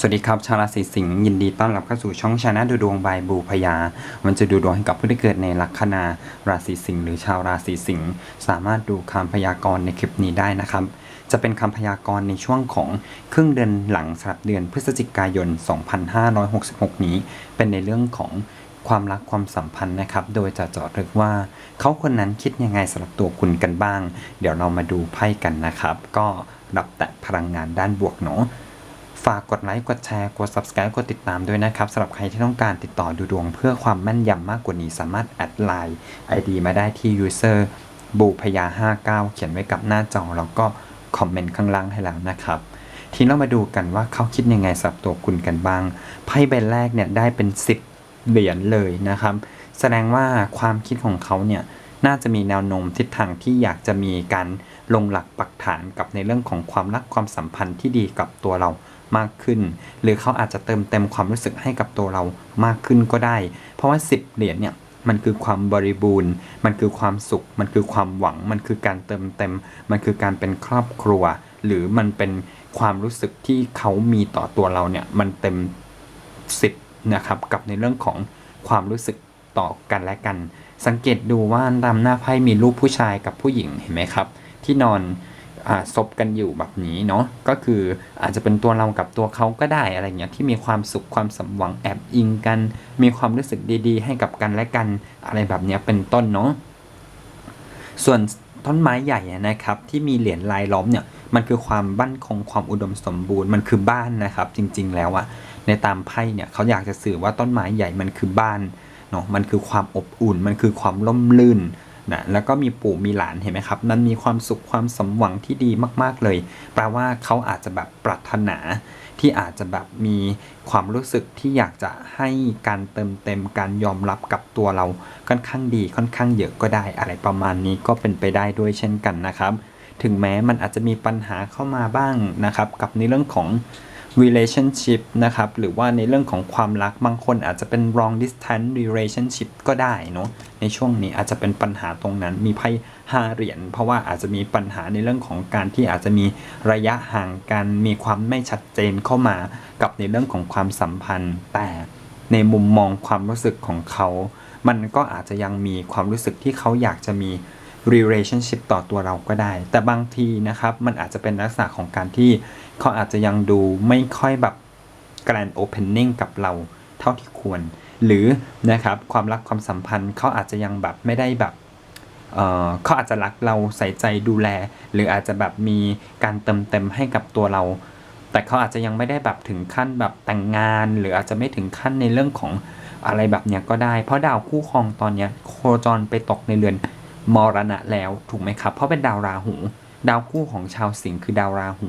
สวัสดีครับ ชาวราศีสิงห์ยินดีต้อนรับเข้าสู่ช่องชาแนลดูดวงบายบูพยา มันจะดูดวงให้กับผู้ที่เกิดในลัคนาราศีสิงห์หรือชาวราศีสิงห์สามารถดูคำพยากรณ์ในคลิปนี้ได้นะครับ จะเป็นคำพยากรณ์ในช่วงของครึ่งเดือนหลังสำหรับเดือนพฤศจิกายน 2566 นี้ เป็นในเรื่องของความรักความสัมพันธ์นะครับ โดยจะเจาะลึกว่า เขาคนนั้นคิดยังไงสำหรับตัวคุณกันบ้าง เดี๋ยวเรามาดูไพ่กันนะครับ ก็รับแต่พลังงานด้านบวกเนาะ ฝากกดไลค์ กดแชร์ กด subscribe กดติดตามด้วยนะครับสำหรับใครที่ต้องการติดต่อดูดวง เพื่อความแม่นยำมากกว่านี้สามารถแอดไลน์ ID มาได้ที่ user บูพยา59 เขียนไว้กับหน้าจอแล้วก็คอมเมนต์ข้างล่างให้แล้วนะครับทีนี้เรามาดูกันว่าเขาคิดยังไงสำหรับตัวคุณกันบ้างไพ่ใบแรกเนี่ยได้เป็น 10 เหรียญเลยนะครับ แสดงว่าความคิดของเขาเนี่ยน่าจะมีแนวโน้มทิศทางที่อยากจะมีการลงหลักปักฐานกับในเรื่องของความรักความสัมพันธ์ที่ดีกับตัวเรา มากขึ้น หรือเขาอาจจะเติมเต็มความรู้สึกให้กับตัวเรามากขึ้นก็ได้ เพราะว่า 10 เหรียญเนี่ยมันคือความบริบูรณ์ มันคือความสุข มันคือความหวัง มันคือการเติมเต็ม มันคือการเป็นครอบครัว หรือมันเป็นความรู้สึกที่เขามีต่อตัวเราเนี่ยมันเต็มสิบนะครับกับในเรื่องของความรู้สึกต่อกันและกัน สังเกตดูว่าตามหน้าไพ่มีรูปผู้ชายกับผู้หญิงเห็นไหมครับ ที่นอน ซบกันอยู่แบบนี้เนาะก็คืออาจจะเป็นตัวเรากับตัวเขาก็ได้อะไรเงี้ยที่มีความสุขความสมหวังแอบอิงกัน มีความรู้สึกดีๆ ให้กับกันและกันอะไรแบบเนี้ยเป็นต้นเนาะส่วนต้นไม้ใหญ่นะครับที่มีเหรียญลายล้อมเนี่ยมันคือความบั้นคงความอุดมสมบูรณ์มันคือบ้านนะครับ จริง ๆ แล้วอะในตามไพ่เนี่ยเขาอยากจะสื่อว่าต้นไม้ใหญ่มันคือบ้านเนาะมันคือความอบอุ่น มันคือความร่มรื่น นะแล้วก็มีปู่มีหลานเห็นไหมครับมันมีความสุขความสมหวังที่ดีมาก ๆเลย แปลว่าเขาอาจจะแบบปรารถนาที่อาจจะแบบมีความรู้สึกที่อยากจะให้การเติมเต็มการยอมรับกับตัวเราค่อนข้างดีค่อนข้างเยอะก็ได้ อะไรประมาณนี้ก็เป็นไปได้ด้วยเช่นกันนะครับ ถึงแม้มันอาจจะมีปัญหาเข้ามาบ้างนะครับ กับในเรื่องของ relationship นะครับ หรือว่าในเรื่องของความรักบางคนอาจจะเป็น long distance relationship ก็ได้เนาะในช่วงนี้อาจจะเป็นปัญหาตรงนั้นมีไพ่ห้าเหรียญเพราะว่าอาจจะมีปัญหาในเรื่องของการที่อาจจะมีระยะห่างกันมีความไม่ชัดเจนเข้ามากับในเรื่องของความสัมพันธ์ แต่ในมุมมองความรู้สึกของเขา มันก็อาจจะยังมีความรู้สึกที่เขาอยากจะมี relationship ต่อตัวเราก็ได้ แต่บางทีนะครับ มันอาจจะเป็นลักษณะของการที่ เขาอาจจะยังดูไม่ค่อยแบบ grand opening กับเราเท่าที่ควร หรือนะครับความรักความสัมพันธ์เขาอาจจะยังแบบไม่ได้แบบเเขาอาจจะรักเราใส่ใจดูแล หรืออาจจะแบบมีการเติมเต็มให้กับตัวเรา แต่เขาอาจจะยังไม่ได้แบบถึงขั้นแบบแต่งงาน หรืออาจจะไม่ถึงขั้นในเรื่องของอะไรแบบเนี้ยก็ได้ เพราะดาวคู่ครองตอนเนี้ยโคจรไปตกในเรือนมรณะแล้วถูกไหมครับ เพราะเป็นดาวราหู ดาวคู่ของชาวสิงห์คือดาวราหู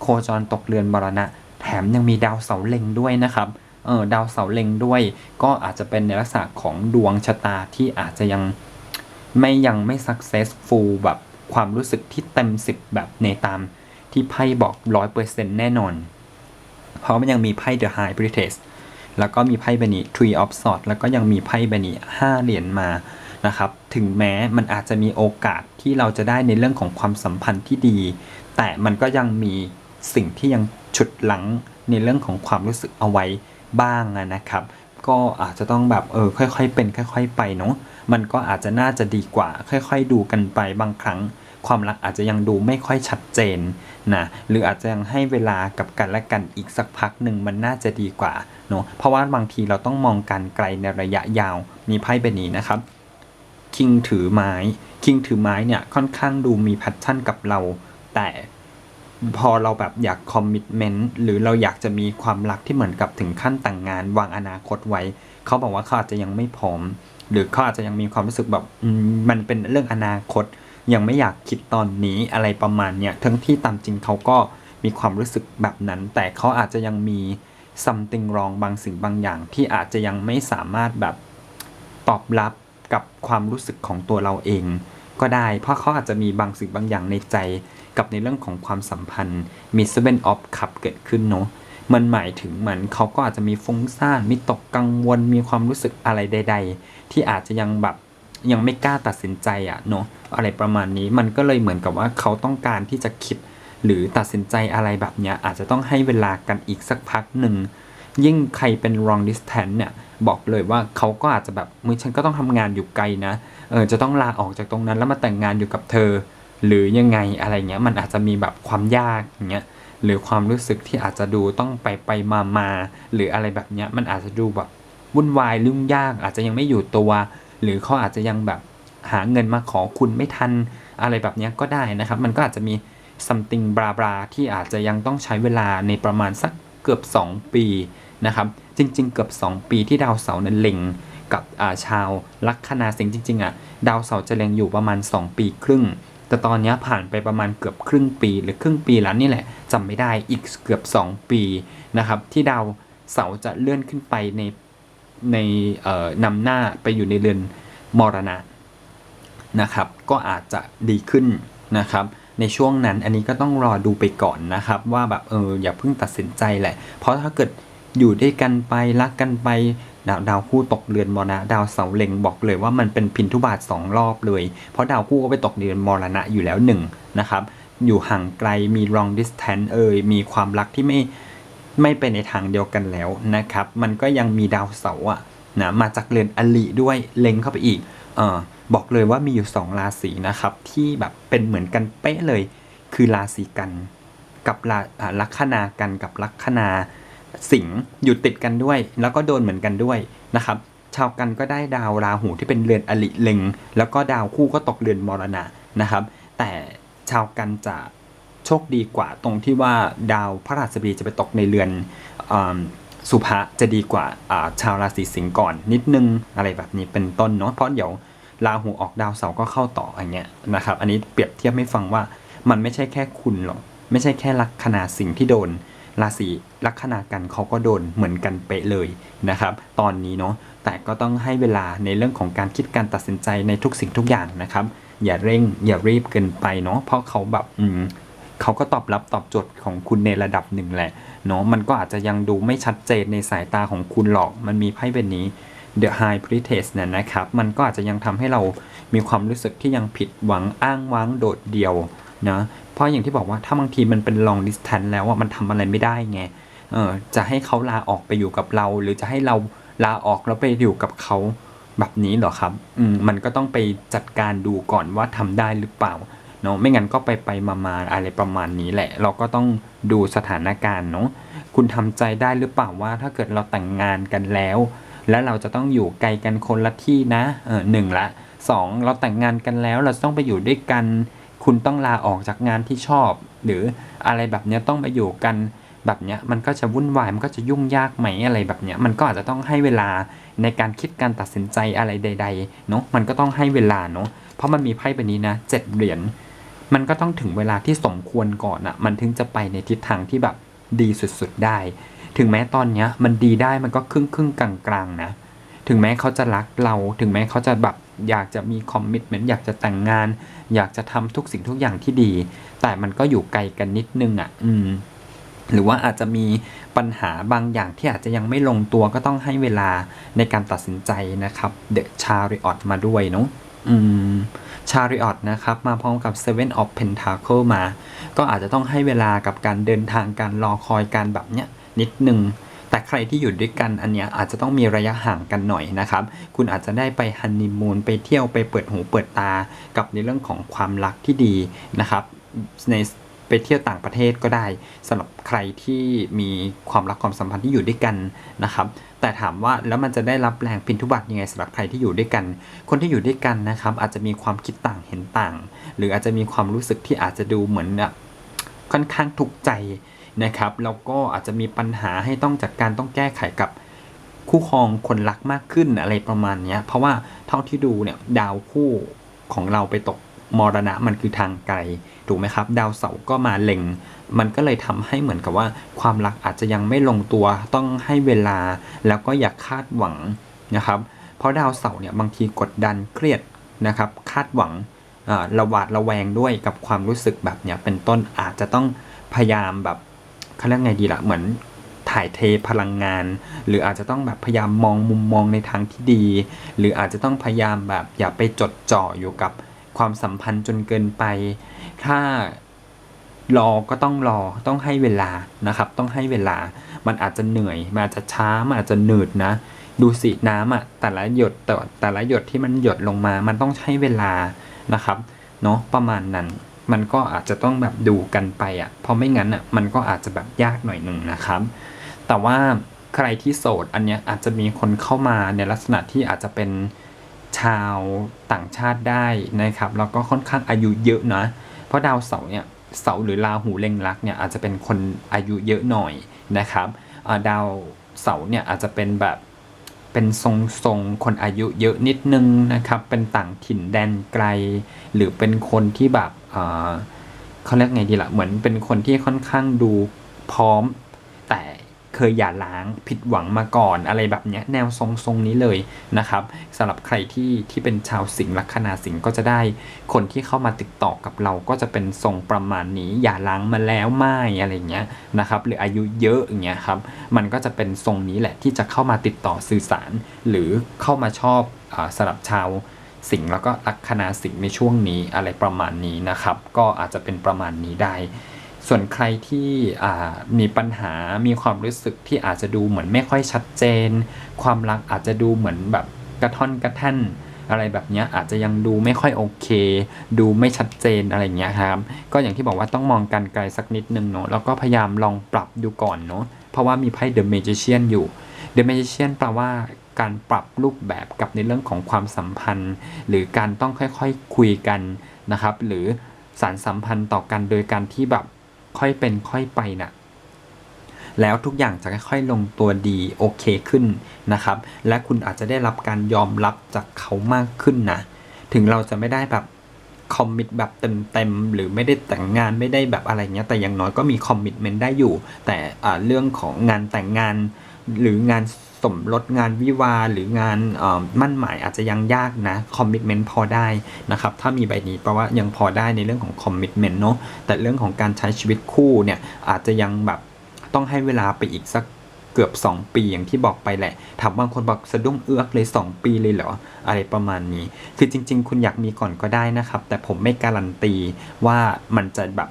โคจรตกเรือนมรณะ แถมยังมีดาวเสาเล็งด้วยนะครับเออดาวเสาเล็งด้วย ก็อาจจะเป็นในลักษณะของดวงชะตาที่อาจจะยังไม่ยังไม่ successful แบบความรู้สึกที่เต็มสิบแบบในตามที่ไพ่บอกร้อยเปอร์เซ็นต์แน่นอน เพราะมันยังมีไพ่ The High Priestess แล้วก็มีไพ่ใบนี้ Tree of Swords แล้วก็ยังมีไพ่ใบนี้ห้าเหรียญมา นะครับ ถึงแม้มันอาจจะมีโอกาสที่เราจะได้ในเรื่องของความสัมพันธ์ที่ดี แต่มันก็ยังมีสิ่งที่ยังฉุดหลังในเรื่องของความรู้สึกเอาไว้บ้างนะครับ ก็อาจจะต้องแบบเออค่อยๆเป็น ค่อย ๆ ไปเนาะมันก็อาจจะน่าจะดีกว่า ค่อย ๆ ดูกันไปบางครั้ง ความรักอาจจะยังดูไม่ค่อยชัดเจนนะหรืออาจจะยังให้เวลากับกันและกันอีกสักพักหนึ่งมันน่าจะดีกว่าเนาะเพราะว่าบางทีเราต้องมองการไกลในระยะยาวมีไพ่ใบนี้นะครับ คิงถือไม้คิงถือไม้เนี่ยค่อนข้างดูมีแพชชั่นกับเรา แต่พอเราแบบอยากคอมมิ t เมนต์หรือเราอยากจะมีความรักที่เหมือนกับถึงขั้นแต่งงาน วางอนาคตไว้ เขาบอกว่าเขาอาจจะยังไม่พร้อม หรือเขาอาจจะยังมีความรู้สึกแบบมมันเป็นเรื่องอนาคต ยังไม่อยากคิดตอนนี้อะไรประมาณเนี้ยทั้งที่ตามจริงเขาก็มีความรู้สึกแบบนั้น แต่เขาอาจจะยังมี something wrong บางสิ่งบางอย่างที่อาจจะยังไม่สามารถแบบตอบรับ กับความรู้สึกของตัวเราเอง ก็ได้ เพราะเขาอาจจะมีบางสิ่งบางอย่างในใจ กับในเรื่องของความสัมพันธ์มี seven of cup เกิดขึ้นเนาะมันหมายถึงเหมือนเขาก็อาจจะมีฟุ้งซ่านมีตกกังวลมีความรู้สึกอะไรใด ๆ ที่อาจจะยังแบบยังไม่กล้าตัดสินใจอะเนาะอะไรประมาณนี้มันก็เลยเหมือนกับว่าเขาต้องการที่จะคิด หรือตัดสินใจอะไรแบบเนี้ยอาจจะต้องให้เวลากันอีกสักพักหนึ่ง ยิ่งใครเป็น long distance เนี่ยบอกเลยว่าเขาก็อาจจะแบบมือฉันก็ต้องทำงานอยู่ไกลนะเออจะต้องลาออกจากตรงนั้นแล้วมาแต่งงานอยู่กับเธอ หรือยังไงอะไรเงี้ยมันอาจจะมีแบบความยากอย่างเงี้ยหรือความรู้สึกที่อาจจะดูต้องไปไปมามาหรืออะไรแบบเนี้ยมันอาจจะดูแบบวุ่นวายยุ่งยาก อาจจะยังไม่อยู่ตัว หรือเขาอาจจะยังแบบหาเงินมาขอคุณไม่ทันอะไรแบบเนี้ยก็ได้นะครับ มันก็อาจจะมี something บราบราที่อาจจะยังต้องใช้เวลาในประมาณสัก เกือบ 2 ปีนะครับ จริง ๆ เกือบ 2 ปีที่ดาวเสาร์นั้นเล็งกับาชาวลัคนาสิงห์จริงๆอะดาวเสาร์จะเล็งอยู่ประมาณ 2 ปีครึ่ง แต่ตอนนี้ผ่านไปประมาณเกือบครึ่งปี หรือครึ่งปีแล้วนี่แหละจำไม่ได้อีกเกือบ 2 ปีนะครับ ที่ดาวเสาร์จะเลื่อนขึ้นไปในในนำหน้าไปอยู่ในเรือนมรณะนะครับ ก็อาจจะดีขึ้นนะครับ ในช่วงนั้น อันนี้ก็ต้องรอดูไปก่อนนะครับ ว่าแบบเอออย่าเพิ่งตัดสินใจแหละ เพราะถ้าเกิดอยู่ด้วยกันไปรักกันไปดาวดาวคู่ตกเรือนมรณะ ดาวเสาเล็งบอกเลยว่ามันเป็นพินทุบาทสองรอบเลย เพราะดาวคู่ก็ไปตกเรือนมรณะอยู่แล้วหนึ่งนะครับอยู่ห่างไกลมี long distance เอ่ยมีความรักที่ไม่ไม่ไปในทางเดียวกันแล้วนะครับ มันก็ยังมีดาวเสาร์อะนะมาจากเรือนอลิด้วยเล็งเข้าไปอีกเออ บอกเลยว่ามีอยู่ 2 ราศีนะครับ ที่แบบเป็นเหมือนกันเป๊ะเลย คือราศีกันกับราอ่าลัคนากันกับลัคนาสิงห์อยู่ติดกันด้วย แล้วก็โดนเหมือนกันด้วยนะครับ ชาวกันก็ได้ดาวราหูที่เป็นเรือนอลิเล็ง แล้วก็ดาวคู่ก็ตกเรือนมรณะนะครับ แต่ชาวกันจะโชคดีกว่าตรงที่ว่าดาวพระราชบดีจะไปตกในเรือนอสุภะจะดีกว่าอ่าชาวราศีสิงห์ก่อนนิดนึงอะไรแบบนี้เป็นต้นเนาะเพราะเดี๋ยว ราหูออกดาวเสาร์ก็เข้าต่ออย่างเงี้ยนะครับ อันนี้เปรียบเทียบให้ฟังว่ามันไม่ใช่แค่คุณหรอกไม่ใช่แค่ลัคนาสิ่งที่โดนราศีลัคนากันเขาก็โดนเหมือนกันเป๊ะเลยนะครับ ตอนนี้เนาะแต่ก็ต้องให้เวลาในเรื่องของการคิดการตัดสินใจในทุกสิ่งทุกอย่างนะครับ อย่าเร่งอย่ารีบเกินไปเนาะเพราะเขาแบบอืมเขาก็ตอบรับตอบโจทย์ของคุณในระดับหนึ่งแหละเนาะมันก็อาจจะยังดูไม่ชัดเจนในสายตาของคุณหรอกมันมีไพ่เป็นนี้ The High Priestess เนี่ยนะครับ มันก็อาจจะยังทำให้เรามีความรู้สึกที่ยังผิดหวังอ้างว้างโดดเดี่ยวนะเพราะอย่างที่บอกว่าถ้าบางทีมันเป็น long distance แล้วอะมันทำอะไรไม่ได้ไงเออจะให้เขาลาออกไปอยู่กับเรา หรือจะให้เราลาออกแล้วไปอยู่กับเขาแบบนี้เหรอครับอืมมันก็ต้องไปจัดการดูก่อนว่าทำได้หรือเปล่าเนาะไม่งั้นก็ไปไปมามาอะไรประมาณนี้แหละ เราก็ต้องดูสถานการณ์เนาะคุณทำใจได้หรือเปล่าว่าถ้าเกิดเราแต่งงานกันแล้ว แล้วเราจะต้องอยู่ไกลกันคนละที่นะเออหนึ่งละสองเราแต่งงานกันแล้วเราต้องไปอยู่ด้วยกัน คุณต้องลาออกจากงานที่ชอบ หรืออะไรแบบเนี้ยต้องไปอยู่กันแบบเนี้ยมันก็จะวุ่นวายมันก็จะยุ่งยากไหมอะไรแบบเนี้ยมันก็อาจจะต้องให้เวลาในการคิดการตัดสินใจอะไรใดๆเนาะมันก็ต้องให้เวลาเนาะเพราะมันมีไพ่ใบนี้นะเจ็ดเหรียญมันก็ต้องถึงเวลาที่สมควรก่อนอะมันถึงจะไปในทิศทางที่แบบดีสุดๆได้ ถึงแม้ตอนเนี้ยมันดีได้มันก็ครึ่งครึ่งๆกลางๆนะ ถึงแม้เขาจะรักเรา ถึงแม้เขาจะแบบอยากจะมีคอมมิชเมนต์อยากจะแต่งงาน อยากจะทำทุกสิ่งทุกอย่างที่ดี แต่มันก็อยู่ไกลกันนิดนึงอะ อืม หรือว่าอาจจะมีปัญหาบางอย่างที่อาจจะยังไม่ลงตัวก็ต้องให้เวลาในการตัดสินใจนะครับเดอะชาริออตมาด้วยเนาะอืมชาริออตนะครับ มาพร้อมกับ Seven of Pentacle มา ก็อาจจะต้องให้เวลากับการเดินทางการรอคอยการแบบเนี้ย นิดนึงแต่ใครที่อยู่ด้วยกันอันเนี้ยอาจจะต้องมีระยะห่างกันหน่อยนะครับ คุณอาจจะได้ไปฮันนีมูนไปเที่ยวไปเปิดหูเปิดตากับในเรื่องของความรักที่ดีนะครับ ในไปเที่ยวต่างประเทศก็ได้สำหรับใครที่มีความรักความสัมพันธ์ที่อยู่ด้วยกันนะครับ แต่ถามว่าแล้วมันจะได้รับแรงพินทุบัตยังไงสำหรับใครที่อยู่ด้วยกัน คนที่อยู่ด้วยกันนะครับ อาจจะมีความคิดต่างเห็นต่าง หรืออาจจะมีความรู้สึกที่อาจจะดูเหมือนแบบค่อนข้างทุกข์ใจ นะครับแล้วก็อาจจะมีปัญหาให้ต้องจัดการต้องแก้ไขกับคู่ครองคนรักมากขึ้นอะไรประมาณนี้เพราะว่าเท่าที่ดูเนี่ยดาวคู่ของเราไปตกมรณะมันคือทางไกลถูกไหมครับ ดาวเสาร์ก็มาเล็ง มันก็เลยทำให้เหมือนกับว่า ความรักอาจจะยังไม่ลงตัวต้องให้เวลาแล้วก็อย่าคาดหวังนะครับ เพราะดาวเสาร์เนี่ยบางทีกดดันเครียดนะครับ คาดหวังระหวาดระแวงด้วยกับความรู้สึกแบบเนี้ยเป็นต้นอาจจะต้องพยายามแบบ เขาเรียกไงดีละเหมือนถ่ายเทพลังงาน หรืออาจจะต้องแบบพยายามมองมุมมองในทางที่ดี หรืออาจจะต้องพยายามแบบอย่าไปจดจ่ออยู่กับความสัมพันธ์จนเกินไป ถ้ารอก็ต้องรอต้องให้เวลานะครับ ต้องให้เวลา มันอาจจะเหนื่อย มันอาจจะช้า มันอาจจะหนืดนะ ดูสิน้ำอะแต่ละหยดแต่แต่ละหยดที่มันหยดลงมา มันต้องใช้เวลานะครับเนาะประมาณนั้น มันก็อาจจะต้องแบบดูกันไปอะเพราะไม่งั้นอะมันก็อาจจะแบบยากหน่อยหนึ่งนะครับ แต่ว่าใครที่โสดอันเนี้ยอาจจะมีคนเข้ามาในลักษณะที่อาจจะเป็นชาวต่างชาติได้นะครับแล้วก็ค่อนข้างอายุเยอะนะเพราะดาวเสาร์เนี่ยเสาร์หรือราหูเล็งลักเนี่ยอาจจะเป็นคนอายุเยอะหน่อยนะครับดาวเสาร์เนี่ยอาจจะเป็นแบบ เป็นทรงทรงๆคนอายุเยอะนิดนึงนะครับ เป็นต่างถิ่นแดนไกล หรือเป็นคนที่แบบเขาเรียกไงดีละ่ะเหมือนเป็นคนที่ค่อนข้างดูพร้อม เคยหย่าร้างผิดหวังมาก่อนอะไรแบบเนี้ยแนวทรงทรงนี้เลยนะครับสำหรับใครที่ที่เป็นชาวสิงห์ลัคนาสิงห์ก็จะได้ คนที่เข้ามาติดต่อกับเราก็จะเป็นทรงประมาณนี้หย่าร้างมาแล้วไม่อะไรเงี้ยนะครับหรืออายุเยอะอย่างเงี้ยครับมันก็จะเป็นทรงนี้แหละที่จะเข้ามาติดต่อสื่อสาร หรือเข้ามาชอบอสำหรับชาวสิงห์แล้วก็ลัคนาสิงห์ในช่วงนี้อะไรประมาณนี้นะครับ ก็อาจจะเป็นประมาณนี้ได้ ส่วนใครที่มีปัญหา มีความรู้สึกที่อาจจะดูเหมือนไม่ค่อยชัดเจน ความรักอาจจะดูเหมือนแบบกระท่อนกระแท่นอะไรแบบนี้อาจจะยังดูไม่ค่อยโอเค ดูไม่ชัดเจนอะไรเงี้ยครับ ก็อย่างที่บอกว่าต้องมองกันไกลสักนิดนึงเนาะแล้วก็พยายามลองปรับดูก่อนเนาะเพราะว่ามีไพ่ The Magician อยู่ The Magician แปลว่าการปรับรูปแบบกับในเรื่องของความสัมพันธ์ หรือการต้องค่อยๆคุยกันนะครับ หรือสารสัมพันธ์ต่อกันโดยการที่แบบ ค่อยเป็นค่อยไปน่ะแล้วทุกอย่างจะค่อยๆลงตัวดีโอเคขึ้นนะครับ และคุณอาจจะได้รับการยอมรับจากเขามากขึ้นนะ ถึงเราจะไม่ได้แบบคอมมิตแบบเต็มๆหรือไม่ได้แต่งงานไม่ได้แบบอะไรเงี้ยแต่อย่างน้อยก็มีคอมมิตเมนต์ได้อยู่ แต่เรื่องของงานแต่งงานหรืองาน สมรสงานวิวาหรืองานมั่นหมายอาจจะยังยากนะคอมมิตเมนต์พอได้นะครับถ้ามีใบนี้แปลว่ายังพอได้ในเรื่องของคอมมิตเมนต์เนาะแต่เรื่องของการใช้ชีวิตคู่เนี่ยอาจจะยังแบบต้องให้เวลาไปอีกสักเกือบ 2 ปีอย่างที่บอกไปแหละ ถามบางคนบอกสะดุ้งเอื้อกเลย 2 ปีเลยเหรอ อะไรประมาณนี้ คือจริง ๆ คุณอยากมีก่อนก็ได้นะครับ แต่ผมไม่การันตีว่ามันจะแบบ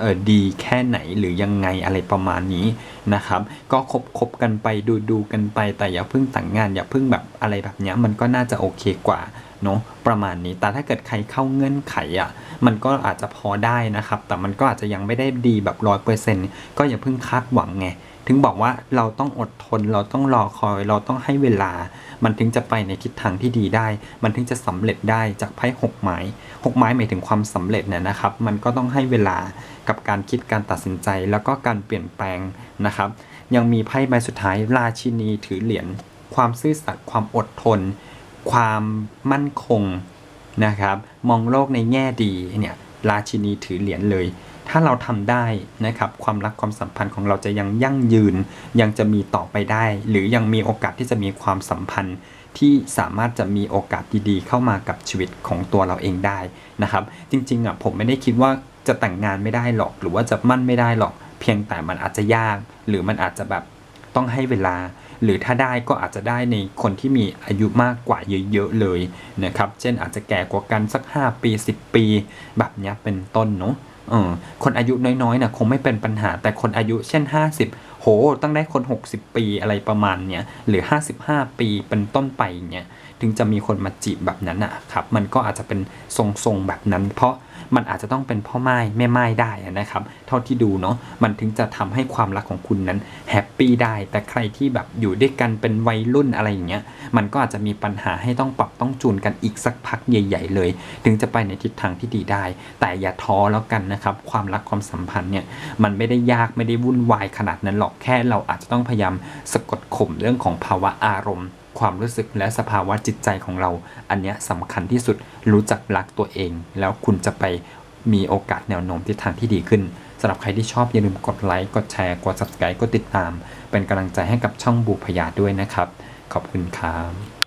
เออดีแค่ไหนหรือยังไงอะไรประมาณนี้นะครับ ก็คบคบกันไปดูดูกันไปแต่อย่าเพิ่งแต่งงานอย่าเพิ่งแบบอะไรแบบเนี้ยมันก็น่าจะโอเคกว่าเนาะประมาณนี้ แต่ถ้าเกิดใครเข้าเงื่อนไขอะ่ะ มันก็อาจจะพอได้นะครับ แต่มันก็อาจจะยังไม่ได้ดีแบบร้อยเปอร์เซ็นต์ก็อย่าเพิ่งคาดหวังไง ถึงบอกว่าเราต้องอดทน เราต้องรอคอย เราต้องให้เวลา มันถึงจะไปในทิศทางที่ดีได้ มันถึงจะสำเร็จได้จากไพ่หกไม้หกไม้หมายถึงความสำเร็จเนี่ยนะครับ มันก็ต้องให้เวลากับการคิดการตัดสินใจแล้วก็การเปลี่ยนแปลงนะครับ ยังมีไพ่ใบสุดท้ายราชินีถือเหรียญความซื่อสัตย์ความอดทน ความมั่นคงนะครับ มองโลกในแง่ดีเนี่ยราชินีถือเหรียญเลย ถ้าเราทำได้นะครับความรักความสัมพันธ์ของเราจะยังยั่งยืน ยังจะมีต่อไปได้ หรือยังมีโอกาสที่จะมีความสัมพันธ์ที่สามารถจะมีโอกาสดีๆ เข้ามากับชีวิตของตัวเราเองได้นะครับ จริงๆอะผมไม่ได้คิดว่าจะแต่งงานไม่ได้หรอก หรือว่าจะมั่นไม่ได้หรอก เพียงแต่มันอาจจะยาก หรือมันอาจจะแบบต้องให้เวลา หรือถ้าได้ก็อาจจะได้ในคนที่มีอายุมากกว่าเยอะๆเลยนะครับ เช่นอาจจะแก่กว่ากันสัก 5 ปี 10 ปี แบบเนี้ยเป็นต้นเนาะ เออคนอายุน้อยๆนะคงไม่เป็นปัญหา แต่คนอายุเช่น 50 โห ต้องได้คน 60 ปีอะไรประมาณเนี้ยหรือ 55 ปีเป็นต้นไปเนี้ยถึงจะมีคนมาจีบแบบนั้นอะครับ มันก็อาจจะเป็นทรงๆแบบนั้น เพราะ มันอาจจะต้องเป็นพ่อไม้แม่ไม้ได้นะครับ เท่าที่ดูเนาะมันถึงจะทำให้ความรักของคุณนั้นแฮปปี้ได้ แต่ใครที่แบบอยู่ด้วยกันเป็นวัยรุ่นอะไรอย่างเงี้ยมันก็อาจจะมีปัญหาให้ต้องปรับต้องจูนกันอีกสักพักใหญ่ ๆ เลย ถึงจะไปในทิศทางที่ดีได้ แต่อย่าท้อแล้วกันนะครับ ความรักความสัมพันธ์เนี่ยมันไม่ได้ยากไม่ได้วุ่นวายขนาดนั้นหรอกแค่เราอาจจะต้องพยายามสะกดข่มเรื่องของภาวะอารมณ์ ความรู้สึกและสภาวะจิตใจของเรา อันเนี้ยสำคัญที่สุดรู้จักรักตัวเอง แล้วคุณจะไปมีโอกาสแนวโน้มทิศทางที่ดีขึ้นสำหรับใครที่ชอบอย่าลืมกดไลค์กดแชร์กด subscribe กดติดตาม เป็นกำลังใจให้กับช่องบูพยาด้วยนะครับ ขอบคุณครับ